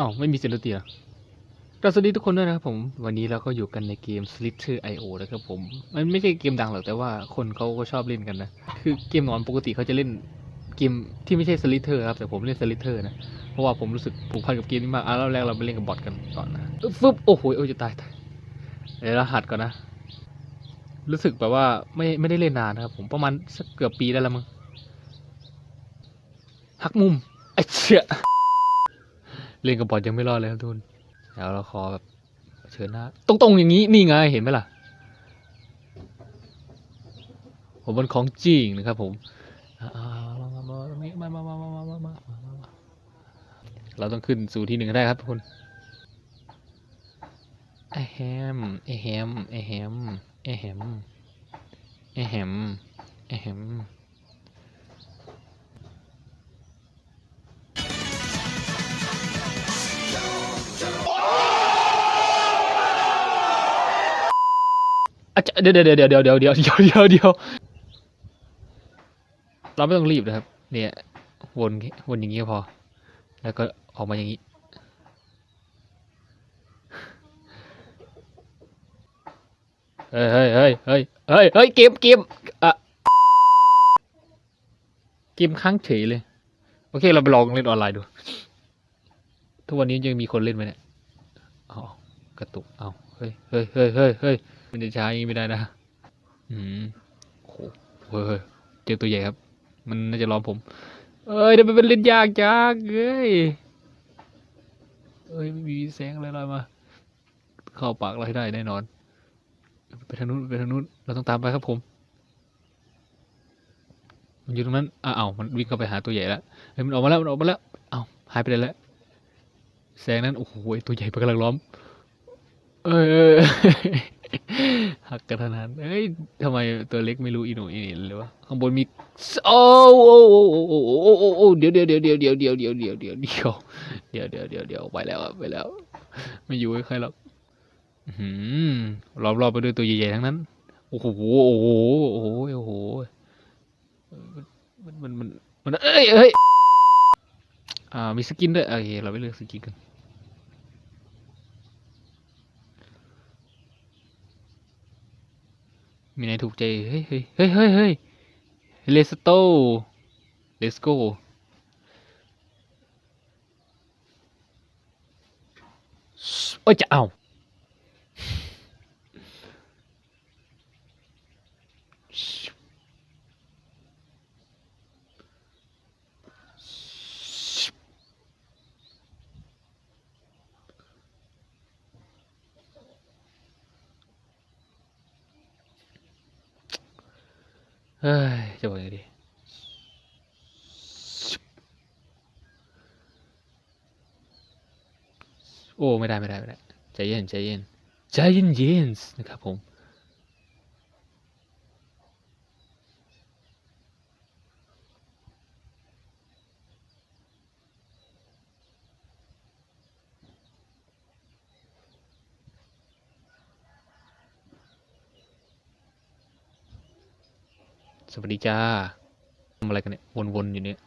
อ้าวไม่มีเซนเตียก็สวัสดีทุกคนด้วยนะครับผม วันนี้เราก็อยู่กันในเกม Slither IO นะครับผม มันไม่ใช่เกมดังหรอกแต่ว่าคนเขาก็ชอบเล่นกันนะ คือเกมนอนปกติเขาจะเล่นเกมที่ไม่ใช่ Slither ครับ แต่ผมเล่น Slither นะ เพราะว่าผมรู้สึกผูกพันกับเกมนี้มากอะแล้วแรกเราไปเล่นกับบอทกันก่อนนะอึ๊บฟึบโอ้โหโอ้ยจะตายตายเดี๋ยวรหัสก่อนนะ รู้สึกแบบว่าไม่ไม่ได้เล่นนานนะครับผมประมาณสักเกือบปีได้แล้วมั้งหักมุมไอ้เชี่ย เล่นกับบอทยังไม่รอดเลยครับทุนเดี๋ยวเราขอแบบเชิญหน้าตรงๆอย่างนี้นี่ไงเห็นไหมล่ะ ผมมันของจริงนะครับผมมามามามามามาเราต้องขึ้นสู่ที่หนึ่งได้ครับคุณไอแฮมไอแฮมไอแฮมไอแฮมไอแฮมไอแฮม อาจจะเดี๋ยวเดี๋ยวเดี๋ยวเดี๋ยวเดี๋ยวเดี๋ยวเดี๋ยวเดี๋ยวเดี๋ยวเราไม่ต้องรีบนะครับ เนี่ยวนวนอย่างนี้ก็พอ แล้วก็ออกมาอย่างนี้ เฮ้ยเฮ้ยเฮ้ยเฮ้ยเฮ้ยเฮ้ยเกมเกมอะเกมค้างเฉยเลย โอเค เราไปลองเล่นออนไลน์ดู ทุกวันนี้ยังมีคนเล่นไหมเนี่ย อ๋อกระตุก เอา ฮ้ยเฮ้ยเฮ้ยเฮ้ยเฮ้ยมันจะช้าอย่างนี้ไม่ได้นะ อืมโอ้โหเฮ้ยเจอตัวใหญ่ครับ มันน่าจะล้อมผม เอ้ยเดี๋ยวมันเป็นเล่นยากจังเอ้ยเอ้ยไม่มีแสงอะไรลอยมา เข้าปากเราให้ได้แน่นอน ไปทางนู้นไปทางนู้นเราต้องตามไปครับผม มันอยู่ตรงนั้นอ้าวมันวิ่งเข้าไปหาตัวใหญ่แล้วเฮ้ยมันออกมาแล้วมันออกมาแล้วอ้าวหายไปไหนแล้วแสงนั้นโอ้โหตัวใหญ่ไปกำลังล้อม เออหักกระทันหันเอ้ยทำไมตัวเล็กไม่รู้อีหนูอีนี่เลยวะข้างบนมีโอ้โอ้โอ้โอ้โอ้โอ้โอ้โอ้เดี๋ยวเดี๋ยวเดี๋ยวเดี๋ยวเดี๋ยวเดี๋ยวเดี๋ยวเดี๋ยวเดี๋ยวเดี๋ยวเดี๋ยวเดี๋ยวเดี๋ยวเดี๋ยวไปแล้วไปแล้ว ไม่อยู่ให้ใครหรอกหืมรอบรอบไปด้วยตัวใหญ่ๆทั้งนั้นโอ้โหโอ้โหโอ้โหโอ้โหมันมันมันมันเอ้ยเอ้ยอ่ามีสกินด้วยโอเคเราไปเลือกสกินกัน มีนายถูกใจ เฮ้ยเฮ้ยเฮ้ยเฮ้ยเฮ้เลสโตเลสโกโอ้ยจะเอา เฮ้ยจะบอกยังไงดีโอ้ ไม่ได้ ไม่ได้ ไม่ได้ ใจเย็น ใจเย็น ใจเย็นเย็นนะครับผม สวัสดีจ้าทำอะไรกันเนี่ย วนๆอยู่เนี่ย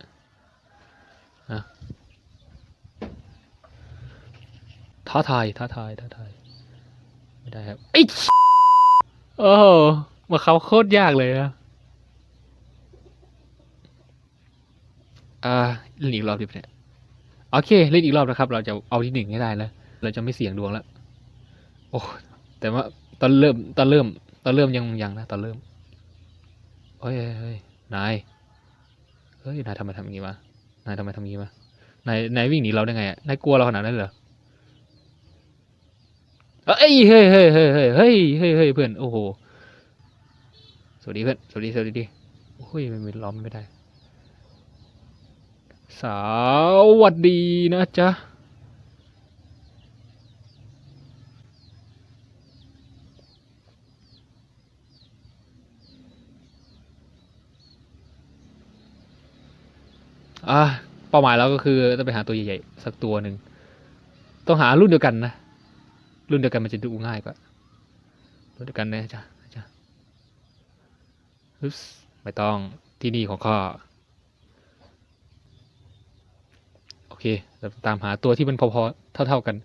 ฮะท้าทายท้าทายท้าทาย ไม่ได้ครับไอ้โอ้มาเขาโคตรยากเลยนะอ่าเล่นอีกรอบดิเนี่ยโอเคเล่นอีกรอบนะครับ เราจะเอาที่หนึ่งให้ได้แล้วเราจะไม่เสี่ยงดวงแล้วโอ้แต่ว่าตอนเริ่มตอนเริ่มตอนเริ่มยังยังนะตอนเริ่ม เฮ้ยเฮ้ยนาย เฮ้ย นายทำไมทำอย่างนี้วะ นายทำไมทำอย่างนี้วะ นาย นายวิ่งหนีเราได้ไงอะนายกลัวเราขนาดนั้นเหรอเฮ้ยเฮ้ย เฮ้ยเฮ้ยเฮ้ยเฮ้ยเฮ้ยเฮ้ยเพื่อน โอ้โห สวัสดีเพื่อน สวัสดี สวัสดีโอ้ย มันไม่ล้อมไม่ได้ สวัสดีนะจ๊ะ อะเป้าหมายเราก็คือต้องไปหาตัวใหญ่ๆสักตัวหนึ่งต้องหารุ่นเดียวกันนะ รุ่นเดียวกันมันจะดูง่ายกว่ารุ่นเดียวกันนะจ๊ะจ๊ะฮึบไม่ต้องที่นี่ของข้าโอเคเราตามหาตัวที่มันพอๆเท่าๆกัน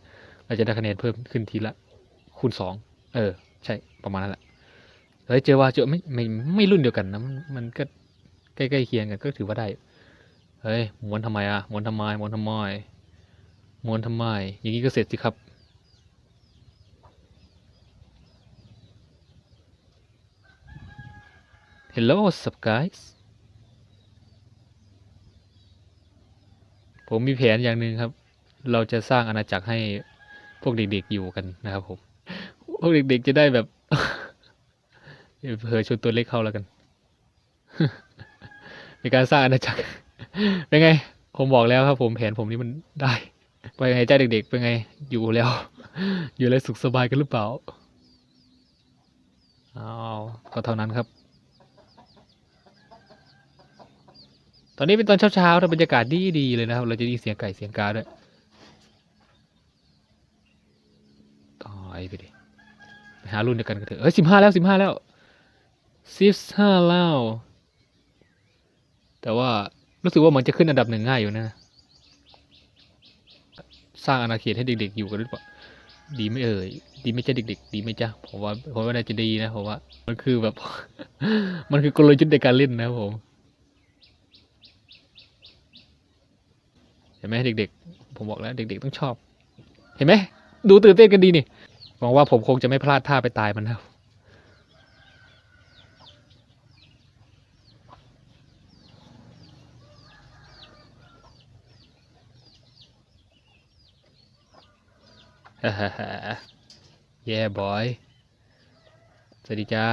เราจะได้คะแนนเพิ่มขึ้นทีละ คูณสองเออ ใช่ประมาณนั้นแหละเฮ้ยเจอว่าเจอไม่ไม่ไม่รุ่นเดียวกันนะมันมันก็ใกล้ๆเคียงกันก็ถือว่าได้ เฮ้ยม้วนทำไมอะม้วนทำไมม้วนทำไมม้วนทำไม อย่างนี้ก็เสร็จสิครับ Hello what's up guys ผมมีแผนอย่างหนึ่งครับ เราจะสร้างอาณาจักรให้พวกเด็กๆอยู่กันนะครับผม พวกเด็กๆจะได้แบบเดี๋ยวเผลอชวนตัวเล็กเข้าแล้วกัน ในการสร้างอาณาจักร เป็นไง ผมบอกแล้วครับ ผมแผนผมนี่มันได้ไปไงจ้าเด็ก ๆ เป็นไง อยู่แล้ว อยู่แล้วสุขสบายกันหรือเปล่าอ้าวก็เท่านั้นครับ ตอนนี้เป็นตอนเช้าๆแต่บรรยากาศดีดีๆเลยนะครับ เราจะได้เสียงไก่เสียงกาด้วยตายไปดิไปหารุ่นเดียวกันกันเถอะเอ้ยสิบห้าแล้วสิบห้าแล้วสิบห้าแล้ว แต่ว่า รู้สึกว่ามันจะขึ้นอันดับหนึ่งง่ายอยู่นะ สร้างอาณาเขตให้เด็ก ๆ อยู่กันหรือเปล่าดีไม่เอ่ยดีไม่จ้าเด็ก ๆ ดีไหมจ้าผมว่าผมว่าน่าจะดีนะผมว่า มันคือแบบ มันคือกลยุทธ์ในการเล่นนะผมเห็นไหมเด็ก ๆ ผมบอกแล้ว เด็ก ๆ ต้องชอบ เห็นไหมดูตื่นเต้นกันดีนี่หวังว่าผมคงจะไม่พลาดท่าไปตายมันนะ ฮ่าฮ่าฮ่าแย่บอย สวัสดีจ้า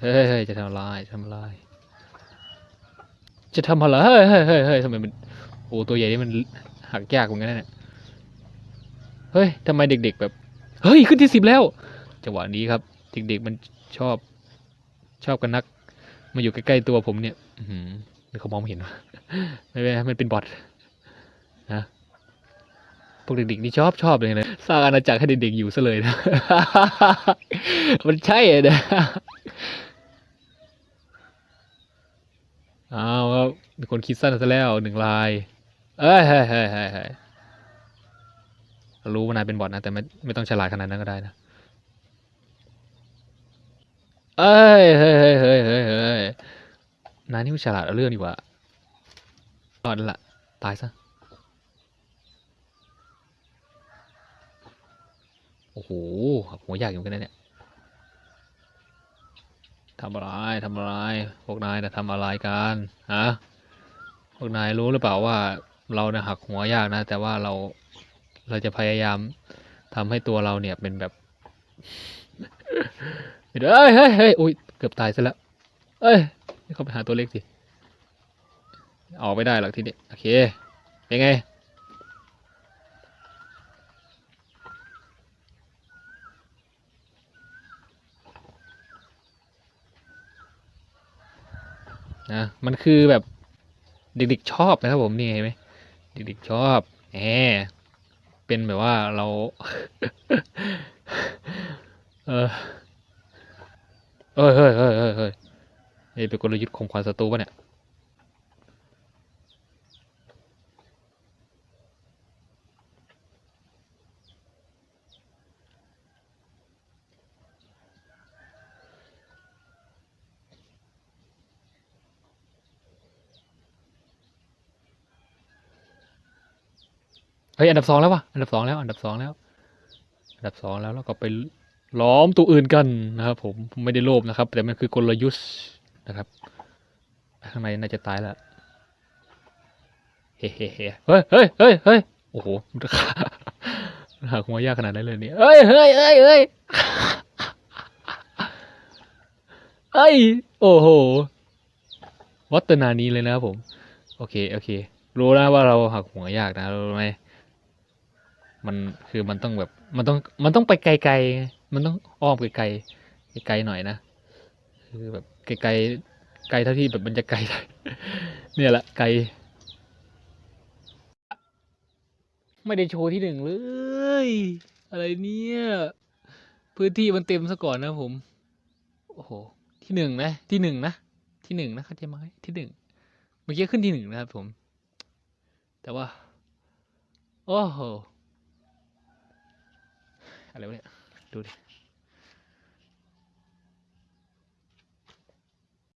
เฮ้ยจะทำอะไรทำอะไรจะทำอะไร เฮ้ยเฮ้ยเฮ้ยทำไมมัน โอ้ตัวใหญ่นี่มันหักยากเหมือนกันเนี่ยเฮ้ยทำไมเด็กๆแบบ เฮ้ย ขึ้นที่สิบแล้ว จังหวะนี้ครับ เด็กๆมันชอบ ชอบกันนัก มาอยู่ใกล้ๆตัวผมเนี่ย อื เขามองไม่เห็นวะไม่เป็นมันเป็นบอทนะพวกเด็กๆนี่ชอบชอบเลยนะสร้างอาณาจักรให้เด็กๆอยู่ซะเลยนะ มันใช่อะนะอ้าวครับมีคนคิดสั้นซะแล้วหนึ่งลาย เอ้ยเฮ้ยเฮ้ยเฮ้ยเฮ้ยรู้ว่านายเป็นบอทนะ แต่ไม่ไม่ต้องฉลาดขนาดนั้นก็ได้นะ เอ้ยเฮ้ยเฮ้ยเฮ้ยเฮ้ยเฮ้ย นายนี่มันฉลาดเอาเรื่องดีกว่าตอนละตายซะ โอ้โหหัวยากอยู่กันนะเนี่ยทำอะไรทำอะไร พวกนายนะทำอะไรกันฮะพวกนายรู้หรือเปล่าว่าเรานะหักหัวยากนะ แต่ว่าเราเราจะพยายามทำให้ตัวเราเนี่ยเป็นแบบเฮ้ยเฮ้ยเฮ้ยอุ้ยเกือบตายซะแล้วเอ้ย เข้าไปหาตัวเล็กสิออกไม่ได้หรอกทีนี้โอเค เป็นไง นะ มันคือแบบเด็กๆชอบนะครับผมนี่เห็นไหมเด็กๆชอบแหมเป็นแบบว่าเรา เออเอ้ยเฮ้ยเฮ้ยเฮ้ยเฮ้ย นี่เป็นกลยุทธ์ข่มขวัญศัตรูป่ะเนี่ยเฮ้ยอันดับสองแล้ววะอันดับสองแล้ว อันดับสองแล้ว อันดับสองแล้วแล้วก็ไปล้อมตัวอื่นกันนะครับผมผมไม่ได้โลภนะครับ แต่มันคือกลยุทธ์ นะครับ ข้างในน่าจะตายแล้ว เฮ้เฮ้เฮ้เฮ้ยเฮ้ยเฮ้ยเฮ้โอ้โหมันจะฆ่าหาหัวยากขนาดนั้นเลยเนี่ยเฮ้ยเฮ้ยเฮ้ยเฮ้ยเฮ้ย โอ้โห วัตนานี้เลยนะครับผม โอเค โอเค รู้นะว่าเราหักหัวยากนะ รู้ไหมมันคือมันต้องแบบ มันต้อง มันต้องไปไกลๆ มันต้องอ้อมไกลๆ ไกลๆหน่อยนะ คือแบบ ไกลๆไกลเท่าที่แบบมันจะไกลได้เนี่ยแหละไกล ไม่ได้โชว์ที่หนึ่งเลย อะไรเนี่ย พื้นที่มันเต็มซะก่อนนะผม โอ้โห ที่หนึ่งนะ ที่หนึ่งนะทที่หนึ่งนะเข้าใจไหมที่หนึ่งเมื่อกี้ขึ้นที่หนึ่งนะครับผม แต่ว่า โอ้โห อะไรวะเนี่ย ดูดิ